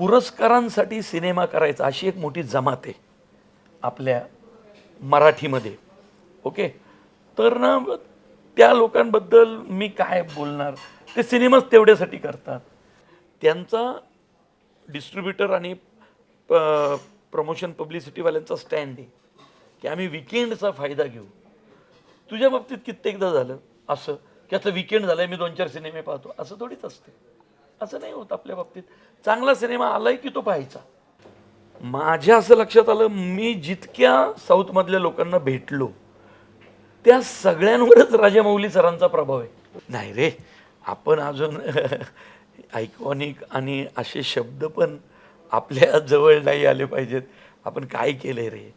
पुरस्कारांसाठी सिनेमा करायचा अशी एक मोठी जमात आहे आपल्या मराठीमध्ये. ओके? तर ना त्या लोकांबद्दल मी काय बोलणार? ते सिनेमाच तेवढ्यासाठी करतात. त्यांचा डिस्ट्रीब्युटर आणि प्रमोशन पब्लिसिटीवाल्यांचा स्टँड आहे की आम्ही विकेंडचा फायदा घेऊ. तुझ्या बाबतीत कित्येकदा झालं असं की आता विकेंड झालाय मी दोन चार सिनेमे पाहतो असं थोडीच असते. असं नाही होत आपल्या बाबतीत. चांगला सिनेमा आलाय की तो पाहायचा. माझ्या असं लक्षात आलं मी जितक्या साऊथमधल्या लोकांना भेटलो त्या सगळ्यांवरच राजामौली सरांचा प्रभाव आहे. नाही रे आपण अजून आयकॉनिक आणि असे शब्द पण आपल्या जवळ नाही आले पाहिजेत. आपण काय केलंय रे?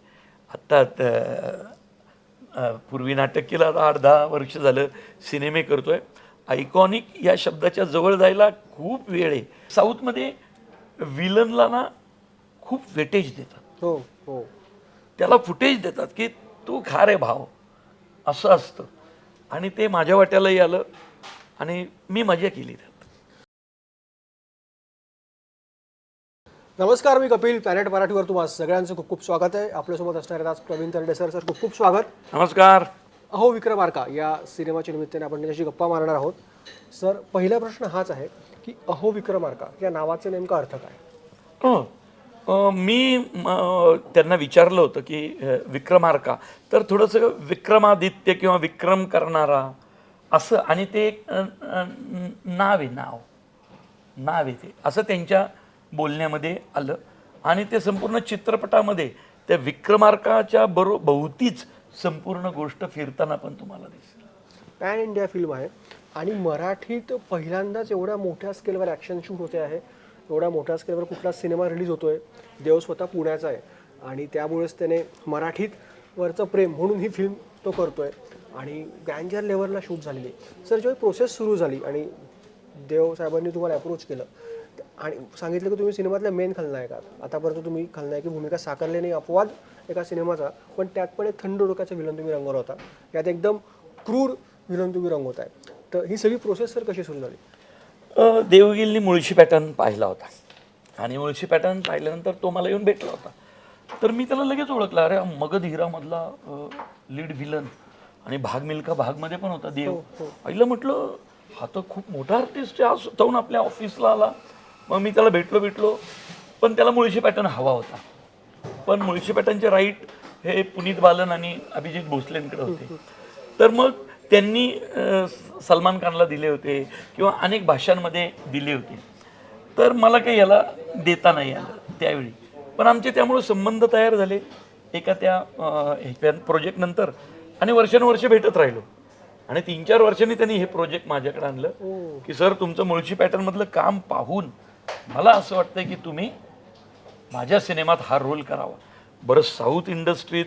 आत्ता पूर्वी नाटक केलं आता आठ दहा वर्ष झालं सिनेमे करतोय. आयकॉनिक या शब्दाच्या जवळ जायला खूप वेळ आहे. साऊथमध्ये विलनला ना खूप वेटेज देतात. हो हो. त्याला फुटेज देतात की तू खा रे भाव. असं असतं. आणि ते माझ्या वाट्यालाही आलं आणि मी मजा केली त्यात. नमस्कार मी कपिल पॅरेट मराठीवर तुम्हाला सगळ्यांचं खूप खूप स्वागत आहे. आपल्यासोबत असणार आहेत आज प्रवीण तरडे सर सर खूप खूप स्वागत. नमस्कार. अहो विक्रमार्का या सिनेमाच्या निमित्ताने आपण त्याच्याशी गप्पा मारणार आहोत. सर पहिला प्रश्न हाच आहे की अहो विक्रमार्का या नावाचा नेमका अर्थ काय? मी त्यांना विचारलं होतं की विक्रमार्का तर थोडंसं विक्रमादित्य किंवा विक्रम करणारा असं आणि ते एक नाव आहे नाव. नाव आहे ते. असं त्यांच्या बोलण्यामध्ये आलं. आणि ते संपूर्ण चित्रपटामध्ये त्या विक्रमार्काच्या बरो भोवतीच संपूर्ण गोष्ट फिरताना पण तुम्हाला दिसेल. पॅन इंडिया फिल्म आहे. आणि मराठीत पहिल्यांदाच एवढ्या मोठ्या स्केलवर ॲक्शन शूट होते आहे. एवढ्या मोठ्या स्केलवर कुठला सिनेमा रिलीज होतोय. देव स्वतः पुण्याचा आहे. आणि त्यामुळेच त्याने मराठीत वरचं प्रेम म्हणून ही फिल्म तो करतोय. आणि ग्रँजर लेवलला शूट झालेली सर जेव्हा प्रोसेस सुरू झाली आणि देव साहेबांनी तुम्हाला अप्रोच केलं आणि सांगितलं की तुम्ही सिनेमातल्या मेन खलनायक आहात. आतापर्यंत तुम्ही खलनायकी भूमिका साकारली नाही अपवाद एका सिनेमाचा पण त्यात पण एक थंड डोक्याचा विलन तुम्ही रंगवला होता. यात एकदम क्रूर विलन तुम्ही रंगवताय तर ही सगळी प्रोसेस सर कशी सुरू झाली? अ, देवगिलनी मुळशी पॅटर्न पाहिला होता. आणि मुळशी पॅटर्न पाहिल्यानंतर तो मला येऊन भेटला होता. तर मी त्याला लगेच ओळखला. अरे हा मगध हिरामधला लीड विलन आणि भाग मिल्का भागमध्ये पण होता देव. आईला म्हटलं हा तर खूप मोठा आर्टिस्ट आहे. हा स्वतःहून आपल्या ऑफिसला आला. मग मी त्याला भेटलो भेटलो. पण त्याला मुळशी पॅटर्न हवा होता. पण मुळशी पॅटर्नचे राईट हे पुनीत बालन आणि अभिजित भोसलेंकडे होते. तर मग त्यांनी सलमान खानला दिले होते किंवा अनेक भाषांमध्ये दिले होते. तर मला काही याला देता नाही आलं त्यावेळी. पण आमचे त्यामुळे संबंध तयार झाले. एका त्या प्रोजेक्ट नंतर आणि वर्षानुवर्ष भेटत राहिलो. आणि तीन चार वर्षांनी त्यांनी हे प्रोजेक्ट माझ्याकडे आणलं. की सर तुमचं मुळशी पॅटर्नमधलं काम पाहून मला असं वाटतंय की तुम्ही माझ्या सिनेमात हा रोल करावा. बरं साऊथ इंडस्ट्रीत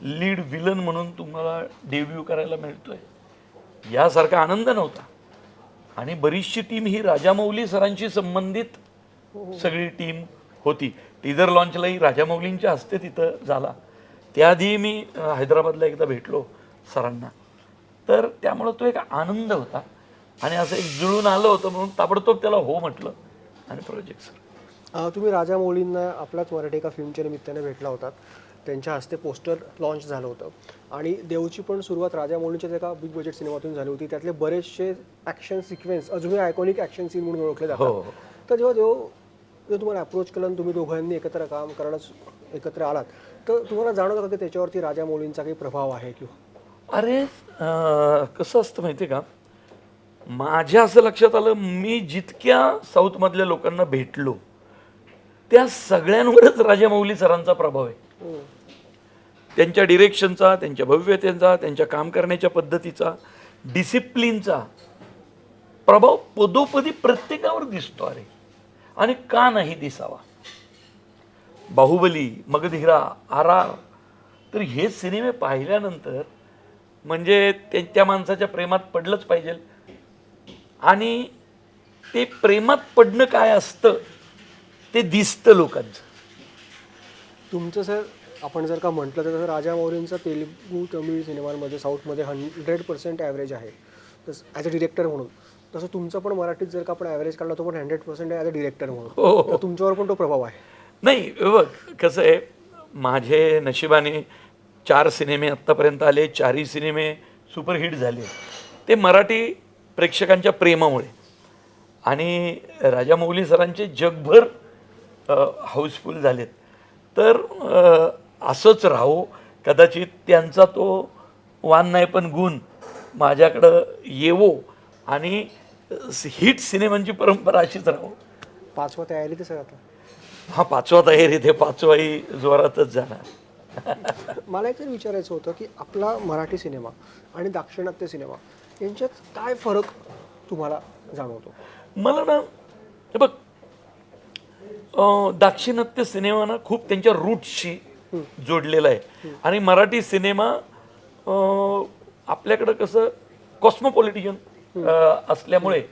लीड विलन म्हणून तुम्हाला डेब्यू करायला मिळतोय. यासारखा आनंद नव्हता. आणि बरीचशी टीम ही राजामौली सरांशी संबंधित सगळी टीम होती. टीजर लॉन्चलाही राजामौलींच्या हस्ते तिथं झाला. त्याआधी मी हैदराबादला एकदा भेटलो सरांना. तर त्यामुळं तो एक आनंद होता. आणि असं एक जुळून आलं होतं म्हणून ताबडतोब त्याला हो म्हटलं. आणि प्रोजेक्ट सर तुम्ही राजा मौलींना आपल्याच मराठी एका फिल्मच्या निमित्ताने भेटला होतात. त्यांच्या हस्ते पोस्टर लॉन्च झालं होतं. आणि देवची पण सुरुवात राजा मौलींच्याच एका बिग बजेट सिनेमातून झाली होती. त्यातले बरेचसे ॲक्शन सिक्वेन्स अजूनही आयकॉनिक ॲक्शन सीन म्हणून ओळखले हो, हो. जातात तर जेव्हा देव जेव्हा तुम्हाला अप्रोच केलं आणि तुम्ही दोघांनी एकत्र काम करणं एकत्र आलात तर तुम्हाला जाणवतं का की त्याच्यावरती राजा मौलींचा काही प्रभाव आहे किंवा? अरे कसं असतं माहिती आहे का? माझ्या असं लक्षात आलं मी जितक्या साऊथमधल्या लोकांना भेटलो त्या सगळ्यांवरच राजामौली सरांचा प्रभाव आहे. हम्म. त्यांच्या डिरेक्शनचा त्यांच्या भव्यतेचा त्यांच्या काम करण्याच्या पद्धतीचा डिसिप्लिनचा प्रभाव पदोपदी प्रत्येकावर दिसतो अरे. आणि का नाही दिसावा? बाहुबली मगधीरा आर आर तर हे सिनेमे पाहिल्यानंतर म्हणजे त्या त्या माणसाच्या प्रेमात पडलंच पाहिजे. आणि ते प्रेमात पडणं काय असतं ते दिसतं लोकांचं. तुमचं सर आपण जर का म्हटलं तर राजा मौलींचा तेलुगू तमिळ सिनेमांमध्ये साऊथमध्ये हंड्रेड पर्सेंट ॲव्हरेज आहे. तस ॲज अ डिरेक्टर म्हणून. तसं तुमचं पण मराठीत जर का आपण ॲव्हरेज काढला तो पण हंड्रेड पर्सेंट आहे ॲज अ डिरेक्टर म्हणून. हो. तर तुमच्यावर पण तो प्रभाव आहे. नाही हे बघ कसं आहे माझे नशिबाने चार सिनेमे आत्तापर्यंत आले चारही सिनेमे सुपरहिट झाले. ते मराठी प्रेक्षकांच्या प्रेमामुळे. आणि राजा मौली सरांचे जगभर हाऊसफुल झालेत. तर असंच राहो कदाचित त्यांचा तो वान नाही पण गुण माझ्याकडं येवो आणि हिट सिनेमांची परंपरा अशीच राहो. पाचवा तयारी ते सर आता. हा पाचवा तयारी इथे पाचवाही जोरातच जाणार. मला एक विचारायचं होतं की आपला मराठी सिनेमा आणि दाक्षिणात्य सिनेमा यांच्यात काय फरक तुम्हाला जाणवतो? मला ना हे बघ अं, दाक्षिणात्य सिनेमा ना खूप त्यांच्या रूटशी जोडलेला आहे. आणि मराठी सिनेमा अं, आपल्याकडं कसं कॉस्मोपॉलिटियन असल्यामुळे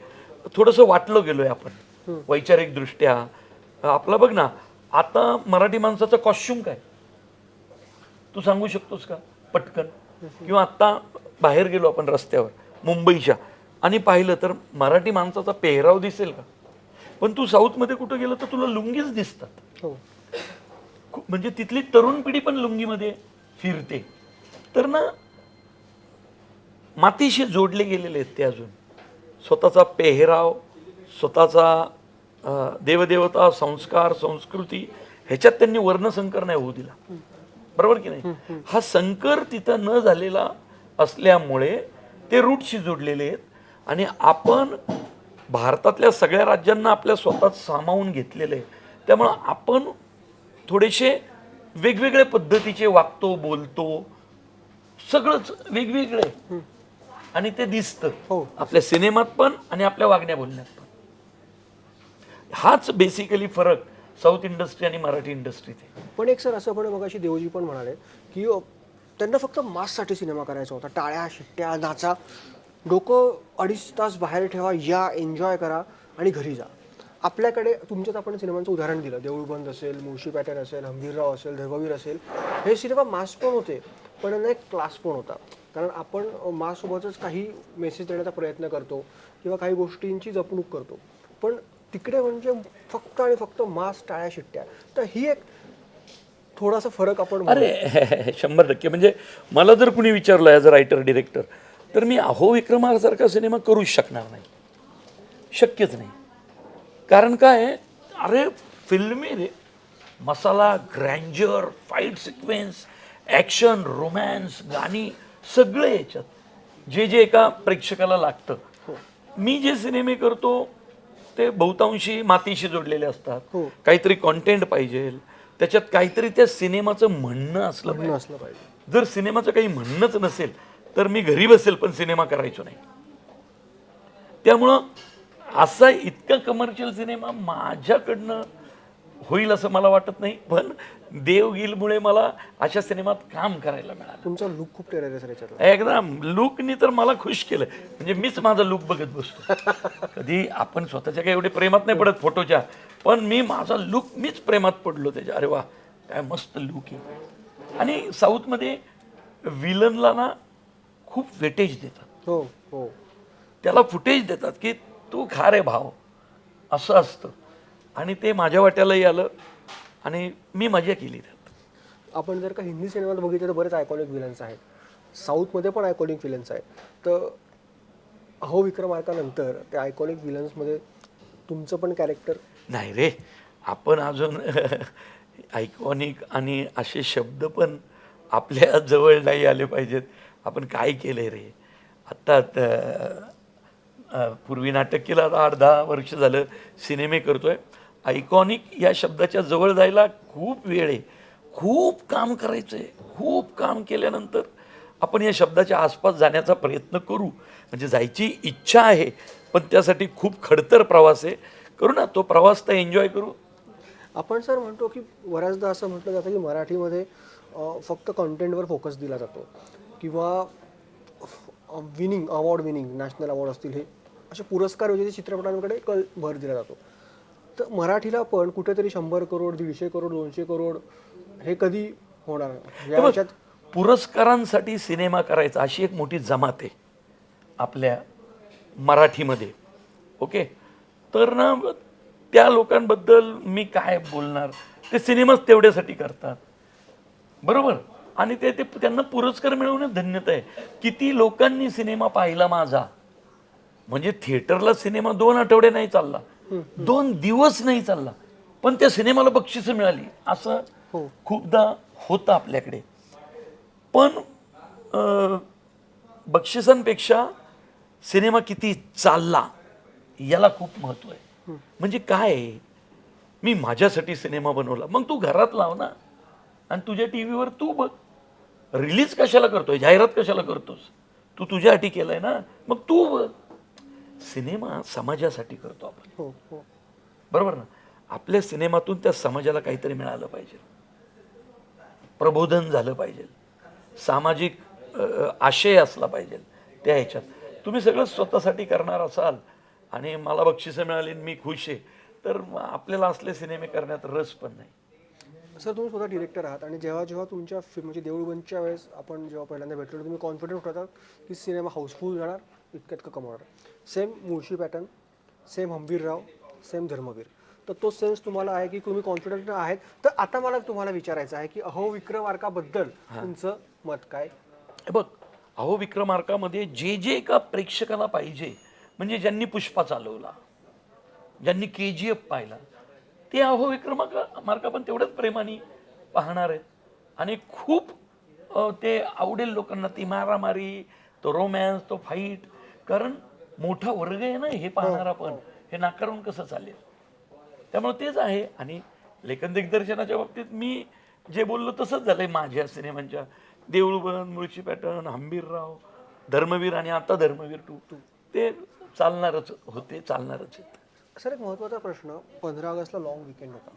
थोडंसं वाटलं गेलोय आपण वैचारिकदृष्ट्या. आपला बघ ना आता मराठी माणसाचा कॉस्ट्युम काय? तू सांगू शकतोस का? पटकन. किंवा आत्ता बाहेर गेलो आपण रस्त्यावर. मुंबईच्या. आणि पाहिलं तर मराठी माणसाचा पेहराव दिसेल का? पण तू साऊथमध्ये कुठं गेलं तर तुला लुंगीच दिसतात. हो. खूप- म्हणजे तिथली तरुण पिढी पण लुंगीमध्ये फिरते. तर ना मातीशी जोडले गेलेले आहेत ते अजून. स्वतःचा पेहराव स्वतःचा देवदेवता संस्कार संस्कृती ह्याच्यात त्यांनी वर्णसंकर नाही होऊ दिला. बरोबर की नाही? हा संकर तिथं न झालेला असल्यामुळे ते रूटशी जोडलेले आहेत. आणि आपण भारतातल्या सगळ्या राज्यांना आपल्या स्वतःत सामावून घेतलेलं आहे त्यामुळं आपण थोडेसे वेगवेगळ्या पद्धतीचे वागतो बोलतो सगळंच वेगवेगळं. आहे आणि ते दिसतं. हो. आपल्या सिनेमात पण आणि आपल्या वागण्या बोलण्यात पण. हाच बेसिकली फरक साऊथ इंडस्ट्री आणि मराठी इंडस्ट्रीत आहे पण एक सर असं पण मगाशी देवजी पण म्हणाले की त्यांना फक्त माससाठी सिनेमा करायचा होता. टाळ्या शिट्ट्या नाचा. डोकं अडीच तास बाहेर ठेवा या एन्जॉय करा आणि घरी जा. आपल्याकडे तुमच्यात आपण सिनेमांचं उदाहरण दिलं. देऊळबंद असेल मुळशी पॅटर्न असेल हंबीरराव असेल धर्मवीर असेल. हे सिनेमा मास पण होते पण यांना एक क्लास पण होता. कारण आपण मासोबतच माससोबतच काही मेसेज देण्याचा प्रयत्न करतो किंवा काही गोष्टींची जपणूक करतो. पण तिकडे म्हणजे फक्त आणि फक्त मास टाळ्या शिट्ट्या. तर ही एक थोडासा फरक आपण. अरे शंभर टक्के. म्हणजे मला जर कुणी विचारलं ॲज अ रायटर डिरेक्टर तर मी अहो विक्रमासारखा सिनेमा करूच शकणार नाही. शक्यच नाही. कारण काय? अरे फिल्मी रे. Masala grandeur fight sequence action romance गाणी सगळे याच्यात. जे जे एका प्रेक्षकाला लागतं. मी जे सिनेमे करतो ते बहुतांशी मातीशी जोडलेले असतात. हो. काहीतरी कॉन्टेंट पाहिजे. त्याच्यात काहीतरी त्या सिनेमाचं म्हणणं असलं म्हणणं असलं पाहिजे. जर सिनेमाचं काही म्हणणंच नसेल तर मी घरी बसेल पण सिनेमा करायचो नाही. त्यामुळं असा इतका कमर्शियल सिनेमा माझ्याकडनं होईल असं मला वाटत नाही पण देवगिलमुळे मला अशा सिनेमात काम करायला मिळालं. तुमचा लुक खूप टेरर आहे सर याच्यातला. एकदम. लुकनी तर मला खुश केलं. म्हणजे मीच माझा लुक बघत बसतो. कधी आपण स्वतःच्या काही एवढे प्रेमात नाही पडत फोटोच्या. पण मी माझा लुक मीच प्रेमात पडलो त्याच्या. अरे वा काय मस्त लुक आहे. आणि साऊथमध्ये विलनला ना खूप वेटेज देतात. हो हो. त्याला फुटेज देतात की तू खा रे भाव. असं असतं. आणि ते माझ्या वाट्यालाही आलं. आणि मी मजा केली त्यात. आपण जर का हिंदी सिनेमात बघितलं तर बरेच आयकॉनिक विलन्स आहेत. साऊथमध्ये पण आयकॉनिक विलन्स आहेत. तर अहो विक्रमार्कानंतर त्या आयकॉनिक विलन्समध्ये तुमचं पण कॅरेक्टर नाही रे. आपण अजून आयकॉनिक आणि असे शब्द पण आपल्या जवळ नाही आले पाहिजेत. आपण काय केलंय रे? आत्ता पूर्वी नाटक केलं आता आठ दहा वर्ष झालं सिनेमे करतोय. आयकॉनिक या शब्दाच्या जवळ जायला खूप वेळ आहे. खूप काम करायचं आहे खूप काम केल्यानंतर आपण या शब्दाच्या आसपास जाण्याचा प्रयत्न करू. म्हणजे जायची इच्छा आहे पण त्यासाठी खूप खडतर प्रवास आहे. करू ना तो प्रवास तर एन्जॉय करू. आपण सर म्हणतो की बऱ्याचदा असं म्हटलं जातं की मराठीमध्ये फक्त कॉन्टेंटवर फोकस दिला जातो. किंवा winning award winning national award असतील हे असे पुरस्कार विजेते चित्रपटांकडे कल भर दिला जातो. तर मराठीला पण कुठेतरी शंभर करोड दीडशे करोड दोनशे करोड हे कधी होणार या पुरस्कारांसाठी सिनेमा करायचा अशी एक मोठी जमात आहे आपल्या मराठीमध्ये. ओके? तर ना त्या लोकांबद्दल मी काय बोलणार? ते सिनेमाच तेवढ्यासाठी करतात. बरोबर? आणि ते ते त्यांना पुरस्कार मिळवण्यात धन्यता आहे. किती लोकांनी सिनेमा पाहिला माझा? म्हणजे थिएटरला सिनेमा दोन आठवडे नाही चालला. दोन दिवस नाही चालला. पण त्या सिनेमाला बक्षिसं मिळाली. असं हो. खूपदा होतं आपल्याकडे. पण बक्षिसांपेक्षा सिनेमा किती चालला याला खूप महत्त्व आहे. म्हणजे काय मी माझ्यासाठी सिनेमा बनवला. मग तू घरात लाव ना. आणि तुझ्या टी व्हीवर तू बघ. रिलीज कशाला करतोय? जाहिरात कशाला करतोस? तू तुझ्यासाठी केलंय ना. मग तू बघ. सिनेमा समाजासाठी करतो आपण. हो हो. बरोबर ना? आपल्या सिनेमातून त्या समाजाला काहीतरी मिळालं पाहिजे. प्रबोधन झालं पाहिजे. सामाजिक आशय असला पाहिजे त्या ह्याच्यात. तुम्ही सगळं स्वतःसाठी करणार असाल आणि मला बक्षिसं मिळाली मी खुश आहे तर आपल्याला असले सिनेमे करण्यात रस पण नाही. सर तुम्ही स्वतः डिरेक्टर आहात आणि जेव्हा जेव्हा तुमच्या फिल्म म्हणजे देऊळ बंदच्या वेळेस आपण जेव्हा पहिल्यांदा भेटलो तुम्ही कॉन्फिडंट होता की सिनेमा हाऊसफुल जाणार? इतकं इतकं कमवणार? Same Mulshi pattern same Hambirrao same Dharmaveer. तर तो सेन्स तुम्हाला आहे की तुम्ही कॉन्फिडंट आहेत. तर आता मला तुम्हाला विचारायचं आहे की अहो विक्रमार्काबद्दल तुमचं मत काय? बघ अहो विक्रमार्कामध्ये जे जे एका प्रेक्षकाला पाहिजे म्हणजे ज्यांनी पुष्पा चालवला ज्यांनी के जी एफ पाहिला ते अहो विक्रमार्का मार्का पण तेवढ्याच प्रेमाने पाहणार आहेत. आणि खूप ते आवडेल लोकांना ती मारामारी तो रोमॅन्स तो फाईट कारण मोठा वर्ग आहे ना हे पाहणार आपण. हे नाकारून कसं चालेल? त्यामुळे तेच आहे. आणि लेखन दिग्दर्शनाच्या बाबतीत मी जे बोललो तसंच झालंय माझ्या सिनेमांच्या. देऊळबंद मुळशी पॅटर्न हंबीरराव धर्मवीर आणि आता धर्मवीर टू टू. ते चालणारच होते चालणारच आहेत. सर एक महत्त्वाचा प्रश्न. पंधरा ऑगस्टला लॉंग विकेंड होता.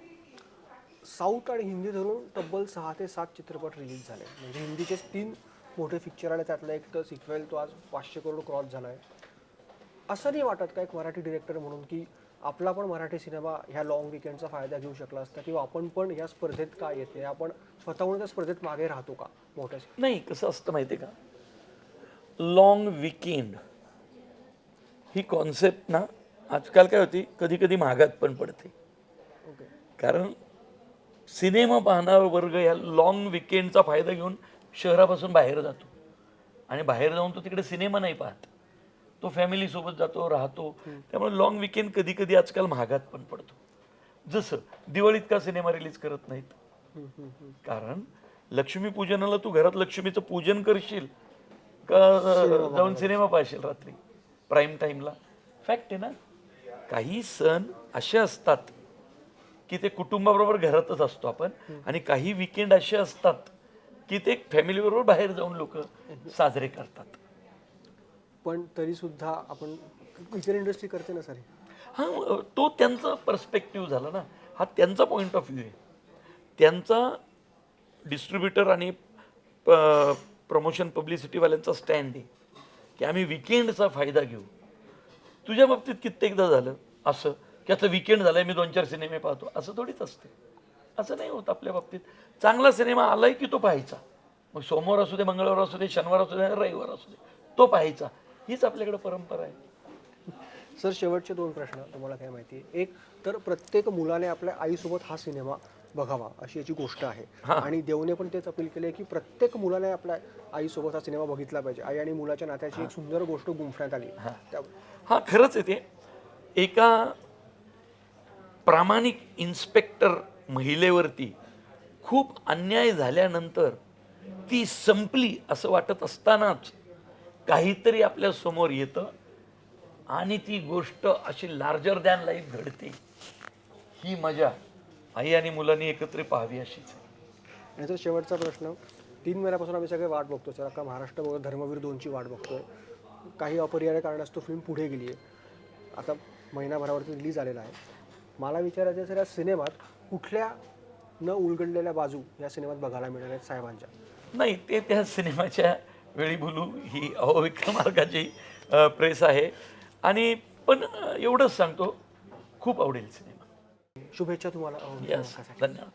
साऊथ आणि हिंदी धरून तब्बल सहा ते सात चित्रपट रिलीज झाले. म्हणजे हिंदीचेच तीन मोठे पिक्चर आले त्यातला एक तर सिक्वेल तो आज पाचशे करोड क्रॉस झाला आहे असं नाही वाटत का एक मराठी डिरेक्टर म्हणून की आपला पण मराठी सिनेमा ह्या लॉंग विकेंडचा फायदा घेऊ शकला असता किंवा आपण पण ह्या स्पर्धेत का येत आपण स्वतःहून त्या स्पर्धेत मागे राहतो का? मोठ्या नाही कसं असतं माहिती आहे का? लॉंग विकेंड ही कॉन्सेप्ट ना आजकाल काय होती कधी कधी महागात पण पडते. ओके कारण सिनेमा पाहणारा वर्ग या लॉंग विकेंडचा फायदा घेऊन शहरापासून बाहेर जातो. आणि बाहेर जाऊन तो तिकडे सिनेमा नाही पाहत. तो फॅमिलीसोबत जातो राहतो. त्यामुळे लॉंग विकेंड कधी कधी आजकाल महागात पण पडतो. जसं दिवाळीत का सिनेमा रिलीज करत नाहीत? कारण लक्ष्मीपूजनाला तू घरात लक्ष्मीचं पूजन करशील का जाऊन सिनेमा पाहशील रात्री? प्राईम टाईमला फॅक्ट आहे ना? काही सण असे असतात की ते कुटुंबाबरोबर घरातच असतो आपण आणि काही विकेंड असे असतात की ते फॅमिलीबरोबर बाहेर जाऊन लोक साजरे करतात. पण तरी सुद्धा आपण इतर इंडस्ट्री करते ना सर? हा तो त्यांचा पर्स्पेक्टिव्ह झाला ना. हा त्यांचा पॉईंट ऑफ व्ह्यू आहे. त्यांचा डिस्ट्रीब्युटर आणि प्रमोशन पब्लिसिटीवाल्यांचा स्टँड आहे की आम्ही विकेंडचा फायदा घेऊ. तुझ्या बाबतीत कित्येकदा झालं असं की आता विकेंड झालाय मी दोन चार सिनेमे पाहतो. असं थोडीच असते. असं नाही होत आपल्या बाबतीत. चांगला सिनेमा आलाय की तो पाहायचा. मग सोमवार असू दे मंगळवार असू दे शनिवार असू दे रविवार असू दे तो पाहायचा. हीच आपल्याकडे परंपरा आहे. सर शेवटचे दोन प्रश्न तुम्हाला काय माहिती आहे? एक तर प्रत्येक मुलाने आपल्या आईसोबत हा सिनेमा बघावा अशी याची गोष्ट आहे. आणि देवने पण तेच अपील केले की प्रत्येक मुलाने आपल्या आईसोबत हा सिनेमा बघितला पाहिजे. आई आणि मुलाच्या नात्याची एक सुंदर गोष्ट गुंफण्यात आली. हा खरंच आहे ते. एका प्रामाणिक इन्स्पेक्टर महिलेवरती खूप अन्याय झाल्यानंतर ती संपली असं वाटत असतानाच काहीतरी आपल्यासमोर येतं आणि ती गोष्ट अशी लार्जर दॅन लाईफ घडते. ही मजा आई आणि मुलांनी एकत्र पाहावी अशीच याचा शेवटचा प्रश्न तीन महिन्यापासून आम्ही सगळे वाट बघतो सर अख्खा महाराष्ट्र बघत धर्मवीर दोनची वाट बघतोय. काही अपरिहार्य कारणास्तव फिल्म पुढे गेली आहे आता महिनाभरावरती रिलीज आलेला आहे. मला विचारायचं आहे, सर या सिनेमात कुठल्या न उलगडलेल्या बाजू या सिनेमात बघायला मिळणार आहेत साहेबांच्या? नाही ते त्या सिनेमाच्या वेळी बोलू ही अविक्रमार्गाची प्रेस आहे. आणि पण एवढंच सांगतो खूप आवडेल सिनेमा. शुभेच्छा तुम्हाला धन्यवाद.